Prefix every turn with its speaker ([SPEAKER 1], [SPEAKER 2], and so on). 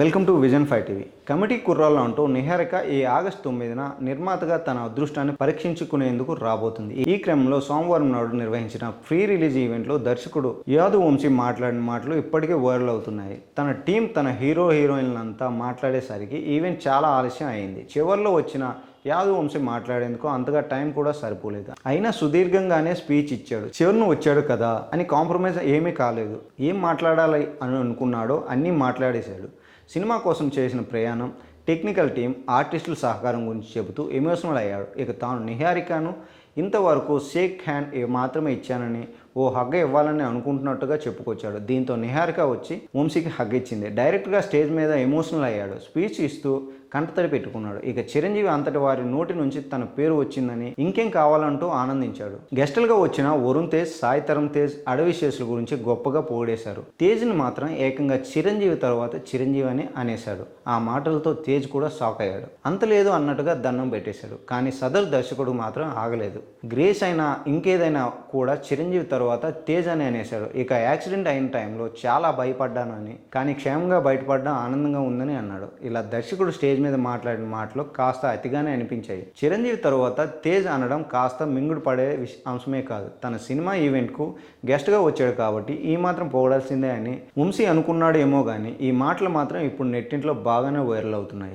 [SPEAKER 1] Welcome to vision five TV. Committee కుర్రాల్లో అంటూ నిహారిక ఈ August తొమ్మిదిన నిర్మాతగా తన అదృష్టాన్ని పరీక్షించుకునేందుకు రాబోతుంది. ఈ క్రమంలో సోమవారం నాడు నిర్వహించిన ఫ్రీ రిలీజ్ ఈవెంట్లో దర్శకుడు యాదవ్ వంశీ మాట్లాడిన మాటలు ఇప్పటికే వైరల్ అవుతున్నాయి. తన టీం తన హీరో హీరోయిన్లంతా మాట్లాడేసరికి ఈవెంట్ చాలా ఆలస్యం అయింది. చివరిలో వచ్చిన యాదు వంశీ మాట్లాడేందుకు అంతగా టైం కూడా సరిపోలేదు. అయినా సుదీర్ఘంగానే స్పీచ్ ఇచ్చాడు. చివరిను వచ్చాడు కదా అని కాంప్రమైజ్ ఏమీ కాలేదు. ఏం మాట్లాడాలి అని అనుకున్నాడో అన్నీ మాట్లాడేశాడు. సినిమా కోసం చేసిన ప్రయాణం టెక్నికల్ టీం ఆర్టిస్టుల సహకారం గురించి చెబుతూ ఎమోషనల్ అయ్యాడు. ఇక తాను నిహారికను ఇంతవరకు షేక్ హ్యాండ్ మాత్రమే ఇచ్చానని ఓ హగ్ ఇవ్వాలని అనుకుంటున్నట్టుగా చెప్పుకొచ్చాడు. దీంతో నిహారిక వచ్చి వంశీకి హగ్ ఇచ్చింది. డైరెక్ట్గా స్టేజ్ మీద ఎమోషనల్ అయ్యాడు. స్పీచ్ ఇస్తూ కంటతడి పెట్టుకున్నాడు. ఇక చిరంజీవి అంతటి వారి నోటి నుంచి తన పేరు వచ్చిందని ఇంకేం కావాలంటూ ఆనందించాడు. గెస్టులుగా వచ్చిన వరుణ్ తేజ్ సాయి తరం తేజ్ అడవి శేషుల గురించి గొప్పగా పొగిడేశారు. తేజ్ని మాత్రం ఏకంగా చిరంజీవి తర్వాత చిరంజీవి అని అనేశాడు. ఆ మాటలతో తేజ్ కూడా షాక్ అయ్యాడు. అంతలేదు అన్నట్టుగా దండం పెట్టేశాడు. కానీ సదరు దర్శకుడు మాత్రం ఆగలేదు. గ్రేస్ అయినా ఇంకేదైనా కూడా చిరంజీవి తర్వాత తేజ్ అని అనేశాడు. ఇక యాక్సిడెంట్ అయిన టైంలో చాలా భయపడ్డానని కానీ క్షేమంగా బయటపడడం ఆనందంగా ఉందని అన్నాడు. ఇలా దర్శకుడు స్టేజ్ మీద మాట్లాడిన మాటలు కాస్త అతిగానే అనిపించాయి. చిరంజీవి తర్వాత తేజ్ అనడం కాస్త మింగుడు పడే అంశమే కాదు. తన సినిమా ఈవెంట్కు గెస్ట్గా వచ్చాడు కాబట్టి ఈ మాత్రం పోవడాల్సిందే అని వంశీ అనుకున్నాడేమో కానీ ఈ మాటలు మాత్రం ఇప్పుడు నెట్టింట్లో బాగానే వైరల్ అవుతున్నాయి.